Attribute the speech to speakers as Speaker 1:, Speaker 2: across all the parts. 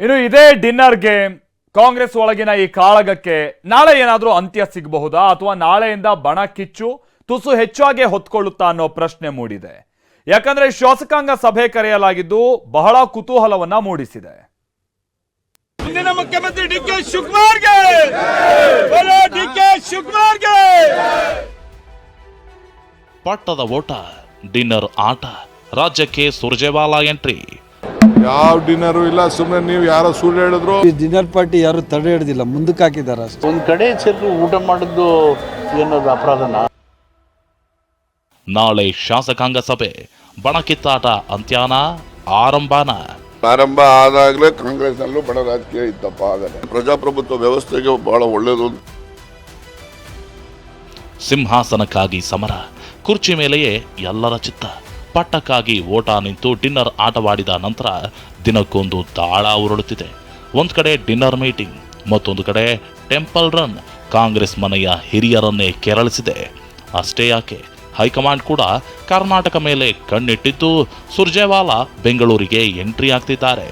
Speaker 1: ಇನ್ನು ಇದೇ ಡಿನ್ನರ್ಗೆ ಕಾಂಗ್ರೆಸ್ ಒಳಗಿನ ಈ ಕಾಳಗಕ್ಕೆ ನಾಳೆ ಏನಾದರೂ ಅಂತ್ಯ ಸಿಗಬಹುದಾ? ಅಥವಾ ನಾಳೆಯಿಂದ ಬಣ ಕಿಚ್ಚು ತುಸು ಹೆಚ್ಚಾಗಿ ಹೊತ್ಕೊಳ್ಳುತ್ತಾ ಅನ್ನೋ ಪ್ರಶ್ನೆ ಮೂಡಿದೆ. ಯಾಕಂದ್ರೆ ಶಾಸಕಾಂಗ ಸಭೆ ಕರೆಯಲಾಗಿದ್ದು ಬಹಳ ಕುತೂಹಲವನ್ನ ಮೂಡಿಸಿದೆ.
Speaker 2: ಮುಂದಿನ ಮುಖ್ಯಮಂತ್ರಿ ಡಿ ಕೆ ಶಿವಕುಮಾರ್ಗೆ! ಡಿ ಕೆ ಶಿವಕುಮಾರ್ಗೆ!
Speaker 3: ಪಟ್ಟದ ಓಟ ಡಿನ್ನರ್ ಆಟ ರಾಜ್ಯಕ್ಕೆ ಸುರ್ಜೇವಾಲಾ ಎಂಟ್ರಿ
Speaker 4: ಯಾವ ಡಿನ್ನರು ಇಲ್ಲ ಸುಮ್ಮನೆ ನೀವು ಯಾರೋ ಸುಳ್ಳು ಹೇಳಿದ್ರು.
Speaker 5: ಈ ಡಿನ್ನರ್ ಪಾರ್ಟಿ ಯಾರು ತಡೆ ಹಿಡ್ದಿಲ್ಲ ಮುಂದಕ್ಕೆ ಹಾಕಿದ್ದಾರೆ ಅಷ್ಟೇ.
Speaker 6: ಒಂದು ಕಡೆ ಸೇರಿ ಊಟ ಮಾಡಿದ್ದು ಏನದು ಅಪರಾಧನ?
Speaker 3: ನಾಳೆ ಶಾಸಕಾಂಗ ಸಭೆ ಬಣಕಿತ್ತಾಟ ಅಂತ್ಯಾನ ಆರಂಭಾನ.
Speaker 4: ಪ್ರಾರಂಭ ಆದಾಗಲೇ ಕಾಂಗ್ರೆಸ್ನಲ್ಲೂ ಬಡ ರಾಜಕೀಯ ಇತ್ತಪ್ಪ ಆಗದೆ ಪ್ರಜಾಪ್ರಭುತ್ವ ವ್ಯವಸ್ಥೆಗೆ ಬಹಳ ಒಳ್ಳೆಯದು
Speaker 3: ಸಿಂಹಾಸನಕ್ಕಾಗಿ ಸಮರ ಕುರ್ಚಿ ಮೇಲೆಯೇ ಎಲ್ಲರ ಚಿತ್ತ. ಪಟ್ಟಕ್ಕಾಗಿ ಓಟ ನಿಂತು ಡಿನ್ನರ್ ಆಟವಾಡಿದ ನಂತರ ದಿನಕ್ಕೊಂದು ತಾಳ ಉರುಳುತ್ತಿದೆ. ಒಂದು ಕಡೆ ಡಿನ್ನರ್ ಮೀಟಿಂಗ್, ಮತ್ತೊಂದು ಕಡೆ ಟೆಂಪಲ್ ರನ್. ಕಾಂಗ್ರೆಸ್ ಮನೆಯ ಹಿರಿಯರನ್ನೇ ಕೆರಳಿಸಿದೆ. ಅಷ್ಟೇ ಯಾಕೆ? ಹೈಕಮಾಂಡ್ ಕೂಡ ಕರ್ನಾಟಕ ಮೇಲೆ ಕಣ್ಣಿಟ್ಟಿದ್ದು ಸುರ್ಜೇವಾಲಾ ಬೆಂಗಳೂರಿಗೆ ಎಂಟ್ರಿ ಆಗ್ತಿದ್ದಾರೆ.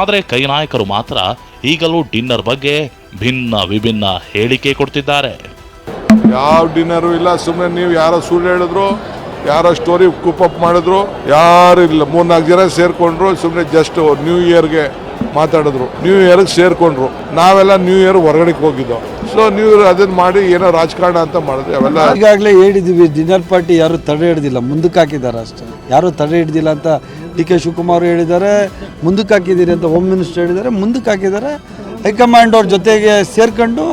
Speaker 3: ಆದರೆ ಕೈ ನಾಯಕರು ಮಾತ್ರ ಈಗಲೂ ಡಿನ್ನರ್ ಬಗ್ಗೆ ಭಿನ್ನ ವಿಭಿನ್ನ ಹೇಳಿಕೆ ಕೊಡ್ತಿದ್ದಾರೆ.
Speaker 4: ಯಾವ ಡಿನ್ನರು ಇಲ್ಲ ಸುಮ್ಮನೆ ನೀವು ಯಾರೋ ಸುಳ್ಳು ಹೇಳಿದ್ರು ಯಾರೋ ಸ್ಟೋರಿ ಕುಪ್ಪಪ್ ಮಾಡಿದ್ರು, ಯಾರು ಇಲ್ಲ. ಮೂರ್ನಾಲ್ಕು ಜನ ಸೇರ್ಕೊಂಡ್ರು ಸುಮ್ಮನೆ ಜಸ್ಟ್ ನ್ಯೂ ಇಯರ್ಗೆ ಮಾತಾಡಿದ್ರು. ನ್ಯೂ ಇಯರ್ಗೆ ಸೇರ್ಕೊಂಡ್ರು. ನಾವೆಲ್ಲ ನ್ಯೂ ಇಯರ್ ಹೊರಗಡೆ ಹೋಗಿದ್ದೋ. ಸೊ ನ್ಯೂ ಇಯರ್ ಅದನ್ನ ಮಾಡಿ ಏನೋ ರಾಜಕಾರಣ ಅಂತ ಮಾಡಿದ್ರು ಅವೆಲ್ಲ
Speaker 5: ಈಗಾಗಲೇ ಹೇಳಿದ್ವಿ ಡಿನ್ನರ್ ಪಾರ್ಟಿ ಯಾರು ತಡೆ ಹಿಡ್ದಿಲ್ಲ. ಮುಂದಕ್ಕೆ ಹಾಕಿದ್ದಾರೆ ಅಷ್ಟೇ. ಯಾರು ತಡೆ ಹಿಡ್ದಿಲ್ಲ ಅಂತ ಡಿ ಕೆ ಶಿವಕುಮಾರ್ ಹೇಳಿದ್ದಾರೆ. ಮುಂದಕ್ಕೆ ಹಾಕಿದ್ದೀರಿ ಅಂತ ಹೋಮ್ ಮಿನಿಸ್ಟರ್ ಹೇಳಿದ್ದಾರೆ. ಮುಂದಕ್ಕೆ ಹಾಕಿದ್ದಾರೆ. ಹೈಕಮಾಂಡ್ ಅವ್ರ ಜೊತೆಗೆ ಸೇರ್ಕೊಂಡು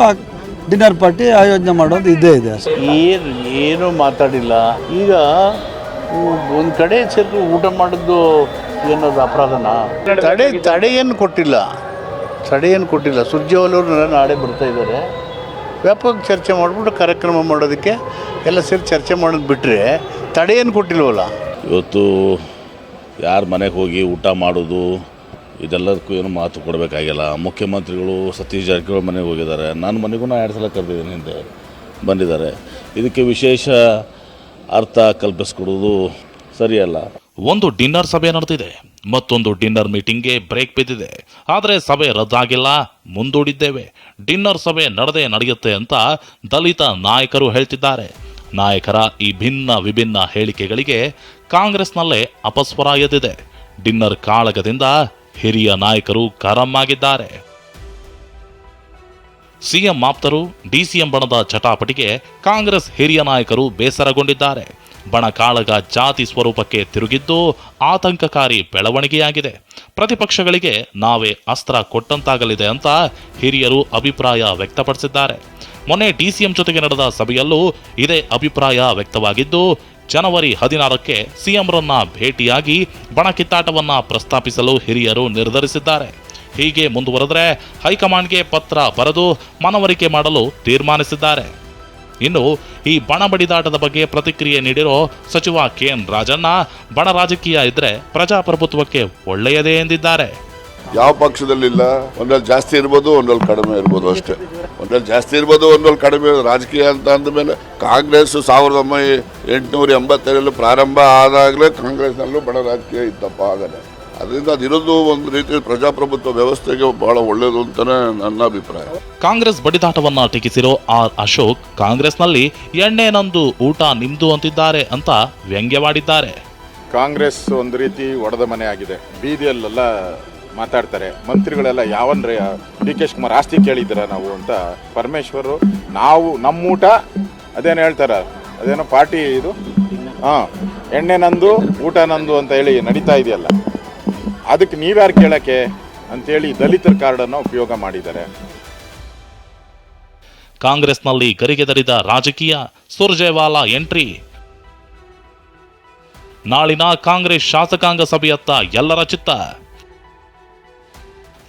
Speaker 5: ಡಿನ್ನರ್ ಪಾರ್ಟಿ ಆಯೋಜನೆ ಮಾಡೋದು ಇದೇ ಇದೆ. ಅಷ್ಟೇ
Speaker 6: ಏನು ಏನು ಮಾತಾಡಿಲ್ಲ. ಈಗ ಒಂದು ಕಡೆ ಸೇರಿ ಊಟ ಮಾಡಿದ್ದು ಏನದು ಅಪರಾಧನ? ತಡೆ ತಡೆಯನ್ನು ಕೊಟ್ಟಿಲ್ಲ. ತಡೆಯನ್ನು ಏನು ಕೊಟ್ಟಿಲ್ಲ ಸುರ್ಜೇವಾಲವರು ನಾಳೆ ಬರ್ತಾ ಇದ್ದಾರೆ ವ್ಯಾಪಕ ಚರ್ಚೆ ಮಾಡಿಬಿಟ್ಟು ಕಾರ್ಯಕ್ರಮ ಮಾಡೋದಕ್ಕೆ ಎಲ್ಲ ಸೇರಿ ಚರ್ಚೆ ಮಾಡೋದು ಬಿಟ್ಟರೆ ತಡೆಯನ್ನು ಏನು ಕೊಟ್ಟಿಲ್ವಲ್ಲ?
Speaker 7: ಇವತ್ತು ಯಾರ ಮನೆಗೆ ಹೋಗಿ ಊಟ ಮಾಡೋದು ಇದೆಲ್ಲದಕ್ಕೂ ಏನು ಮಾತು ಕೊಡಬೇಕಾಗಿಲ್ಲ. ಮುಖ್ಯಮಂತ್ರಿಗಳು ಸತೀಶ್ ಜಾರಕಿಹೊಳಿ ಮನೆಗೆ ಹೋಗಿದ್ದಾರೆ. ನಾನು ಮನೆಗೂ ಎರಡು ಸಲ ಕರೆದಿದ್ದೀನಿ ಹಿಂದೆ ಬಂದಿದ್ದಾರೆ. ಇದಕ್ಕೆ ವಿಶೇಷ ಅರ್ಥ ಕಲ್ಪಿಸ್ಕೊಡೋದು ಸರಿಯಲ್ಲ.
Speaker 3: ಒಂದು ಡಿನ್ನರ್ ಸಭೆ ನಡೆದಿದೆ. ಮತ್ತೊಂದು ಡಿನ್ನರ್ ಮೀಟಿಂಗ್ಗೆ ಬ್ರೇಕ್ ಬಿದ್ದಿದೆ. ಆದರೆ ಸಭೆ ರದ್ದಾಗಿಲ್ಲ, ಮುಂದೂಡಿದ್ದೇವೆ. ಡಿನ್ನರ್ ಸಭೆ ನಡೆದೇ ನಡೆಯುತ್ತೆ ಅಂತ ದಲಿತ ನಾಯಕರು ಹೇಳ್ತಿದ್ದಾರೆ. ನಾಯಕರ ಈ ಭಿನ್ನ ವಿಭಿನ್ನ ಹೇಳಿಕೆಗಳಿಗೆ ಕಾಂಗ್ರೆಸ್ನಲ್ಲೇ ಅಪಸ್ವರ ಎದ್ದಿದೆ. ಡಿನ್ನರ್ ಕಾಳಗದಿಂದ ಹಿರಿಯ ನಾಯಕರು ಕಾರಮ್ಮಾಗಿದ್ದಾರೆ. ಸಿಎಂ ಆಪ್ತರು ಡಿಸಿಎಂ ಬಣದ ಚಟಾಪಟಿಗೆ ಕಾಂಗ್ರೆಸ್ ಹಿರಿಯ ನಾಯಕರು ಬೇಸರಗೊಂಡಿದ್ದಾರೆ. ಬಣ ಕಾಳಗ ಜಾತಿ ಸ್ವರೂಪಕ್ಕೆ ತಿರುಗಿದ್ದು ಆತಂಕಕಾರಿ ಬೆಳವಣಿಗೆಯಾಗಿದೆ. ಪ್ರತಿಪಕ್ಷಗಳಿಗೆ ನಾವೇ ಅಸ್ತ್ರ ಕೊಟ್ಟಂತಾಗಲಿದೆ ಅಂತ ಹಿರಿಯರು ಅಭಿಪ್ರಾಯ ವ್ಯಕ್ತಪಡಿಸಿದ್ದಾರೆ. ಮೊನ್ನೆ ಡಿಸಿಎಂ ಜೊತೆಗೆ ನಡೆದ ಸಭೆಯಲ್ಲೂ ಇದೇ ಅಭಿಪ್ರಾಯ ವ್ಯಕ್ತವಾಗಿದ್ದು ಜನವರಿ ಹದಿನಾರಕ್ಕೆ ಸಿಎಂರನ್ನ ಭೇಟಿಯಾಗಿ ಬಣಕಿತ್ತಾಟವನ್ನ ಪ್ರಸ್ತಾಪಿಸಲು ಹಿರಿಯರು ನಿರ್ಧರಿಸಿದ್ದಾರೆ. ಹೀಗೆ ಮುಂದುವರೆದರೆ ಹೈಕಮಾಂಡ್ಗೆ ಪತ್ರ ಬರೆದು ಮನವರಿಕೆ ಮಾಡಲು ತೀರ್ಮಾನಿಸಿದ್ದಾರೆ. ಇನ್ನು ಈ ಬಣ ಬಡಿದಾಟದ ಬಗ್ಗೆ ಪ್ರತಿಕ್ರಿಯೆ ನೀಡಿರೋ ಸಚಿವ ಕೆ ಎನ್ ರಾಜಣ್ಣ, ಬಣ ರಾಜಕೀಯ ಇದ್ರೆ ಪ್ರಜಾಪ್ರಭುತ್ವಕ್ಕೆ ಒಳ್ಳೆಯದೇ ಎಂದಿದ್ದಾರೆ.
Speaker 4: ಯಾವ ಪಕ್ಷದಲ್ಲಿಲ್ಲ ಒಂದಲ್ಲಿ ಜಾಸ್ತಿ ಇರ್ಬೋದು ಒಂದಲ್ಲಿ ಕಡಿಮೆ ಇರ್ಬೋದು ಅಷ್ಟೇ. ಒಂದಲ್ಲಿ ಜಾಸ್ತಿ ಇರ್ಬೋದು ಒಂದಲ್ಲಿ ಕಡಿಮೆ ಇರ್ಬೋದು. ರಾಜಕೀಯ ಅಂತ ಅಂದಮೇಲೆ ಕಾಂಗ್ರೆಸ್ ಸಾವಿರದ ಒಂಬೈನೂರ ಎಂಟುನೂರ ಎಂಬತ್ತೇಳಲ್ಲಿ ಪ್ರಾರಂಭ ಆದಾಗಲೇ ಕಾಂಗ್ರೆಸ್ನಲ್ಲೂ ಬಡ ರಾಜಕೀಯ ಇತ್ತಪ್ಪ ಆಗದೆ. ಅದರಿಂದ ಅದಿರೋದು ಒಂದು ರೀತಿ ಪ್ರಜಾಪ್ರಭುತ್ವ ವ್ಯವಸ್ಥೆಗೆ ಬಹಳ ಒಳ್ಳೆಯದು ಅಂತಲೇ ನನ್ನ ಅಭಿಪ್ರಾಯ.
Speaker 3: ಕಾಂಗ್ರೆಸ್ ಬಡಿದಾಟವನ್ನ ಟೀಕಿಸಿರೋ ಆರ್ ಅಶೋಕ್ ಕಾಂಗ್ರೆಸ್ನಲ್ಲಿ ಎಣ್ಣೆ ನಂದು ಊಟ ನಿಮ್ದು ಅಂತಿದ್ದಾರೆ ಅಂತ ವ್ಯಂಗ್ಯವಾಡಿದ್ದಾರೆ.
Speaker 8: ಕಾಂಗ್ರೆಸ್ ಒಂದು ರೀತಿ ಒಡೆದ ಮನೆ ಆಗಿದೆ. ಬೀದಿಯಲ್ಲೆಲ್ಲ ಮಾತಾಡ್ತಾರೆ. ಮಂತ್ರಿಗಳೆಲ್ಲ ಯಾವನ್ರೆ ಡಿ ಕೆ ಶಿವಕುಮಾರ್ ಆಸ್ತಿ ಕೇಳಿದ್ರ ನಾವು ಅಂತ ಪರಮೇಶ್ವರು, ನಾವು ನಮ್ಮ ಊಟ ಅದೇನು ಹೇಳ್ತಾರ, ಅದೇನೋ ಪಾರ್ಟಿ ಇದು? ಹಾಂ, ಎಣ್ಣೆ ನಂದು, ಊಟ ನಂದು ಅಂತ ಹೇಳಿ ನಡೀತಾ ಇದೆಯಲ್ಲ. ಅದಕ್ಕೆ ನೀವ್ಯಾರು ಕೇಳಕ್ಕೆ ಅಂತೇಳಿ ದಲಿತರ ಕಾರ್ಡನ್ನು ಉಪಯೋಗ ಮಾಡಿದ್ದಾರೆ.
Speaker 3: ಕಾಂಗ್ರೆಸ್ನಲ್ಲಿ ಕರಿಗೆದರಿದ ರಾಜಕೀಯ ಸುರ್ಜೇವಾಲಾ ಎಂಟ್ರಿ. ನಾಳಿನ ಕಾಂಗ್ರೆಸ್ ಶಾಸಕಾಂಗ ಸಭೆಯತ್ತ ಎಲ್ಲರ ಚಿತ್ತ.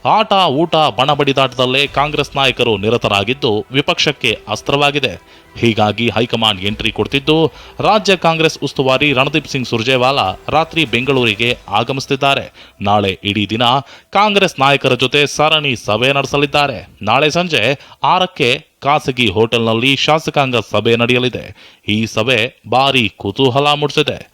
Speaker 3: ಆಟ, ಊಟ ಬಣ ಬಡಿದಾಟದಲ್ಲೇ ಕಾಂಗ್ರೆಸ್ ನಾಯಕರು ನಿರತರಾಗಿದ್ದು ವಿಪಕ್ಷಕ್ಕೆ ಅಸ್ತ್ರವಾಗಿದೆ. ಹೀಗಾಗಿ ಹೈಕಮಾಂಡ್ ಎಂಟ್ರಿ ಕೊಡ್ತಿದ್ದು ರಾಜ್ಯ ಕಾಂಗ್ರೆಸ್ ಉಸ್ತುವಾರಿ ರಣದೀಪ್ ಸಿಂಗ್ ಸುರ್ಜೇವಾಲಾ ರಾತ್ರಿ ಬೆಂಗಳೂರಿಗೆ ಆಗಮಿಸುತ್ತಿದ್ದಾರೆ ನಾಳೆ ಇಡೀ ದಿನ ಕಾಂಗ್ರೆಸ್ ನಾಯಕರ ಜೊತೆ ಸರಣಿ ಸಭೆ ನಡೆಸಲಿದ್ದಾರೆ. ನಾಳೆ ಸಂಜೆ ಆರಕ್ಕೆ ಖಾಸಗಿ ಹೋಟೆಲ್ನಲ್ಲಿ ಶಾಸಕಾಂಗ ಸಭೆ ನಡೆಯಲಿದೆ. ಈ ಸಭೆ ಭಾರಿ ಕುತೂಹಲ ಮೂಡಿಸಿದೆ.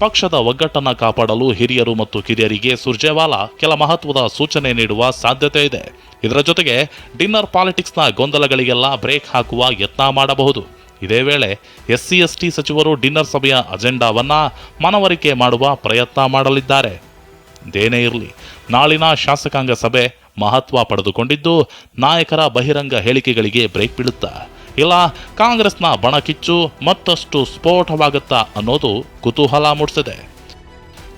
Speaker 3: ಪಕ್ಷದ ಒಗ್ಗಟ್ಟನ್ನು ಕಾಪಾಡಲು ಹಿರಿಯರು ಮತ್ತು ಕಿರಿಯರಿಗೆ ಸುರ್ಜೇವಾಲಾ ಕೆಲ ಮಹತ್ವದ ಸೂಚನೆ ನೀಡುವ ಸಾಧ್ಯತೆ ಇದೆ. ಇದರ ಜೊತೆಗೆ ಡಿನ್ನರ್ ಪಾಲಿಟಿಕ್ಸ್ನ ಗೊಂದಲಗಳಿಗೆಲ್ಲ ಬ್ರೇಕ್ ಹಾಕುವ ಯತ್ನ ಮಾಡಬಹುದು. ಇದೇ ವೇಳೆ ಎಸ್ಸಿ ಎಸ್ಟಿ ಸಚಿವರು ಡಿನ್ನರ್ ಸಭೆಯ ಅಜೆಂಡಾವನ್ನು ಮನವರಿಕೆ ಮಾಡುವ ಪ್ರಯತ್ನ ಮಾಡಲಿದ್ದಾರೆ. ಇದೇನೇ ಇರಲಿ, ನಾಳಿನ ಶಾಸಕಾಂಗ ಸಭೆ ಮಹತ್ವ ಪಡೆದುಕೊಂಡಿದ್ದು ನಾಯಕರ ಬಹಿರಂಗ ಹೇಳಿಕೆಗಳಿಗೆ ಬ್ರೇಕ್ ಬೀಳುತ್ತಾ ಇಲ್ಲ ಕಾಂಗ್ರೆಸ್ನ ಬಣಕಿಚ್ಚು ಮತ್ತಷ್ಟು ಸ್ಫೋಟವಾಗುತ್ತಾ ಅನ್ನೋದು ಕುತೂಹಲ ಮೂಡಿಸಿದೆ.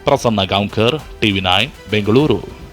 Speaker 3: Prasanna Gaonkar TV nine Bengaluru.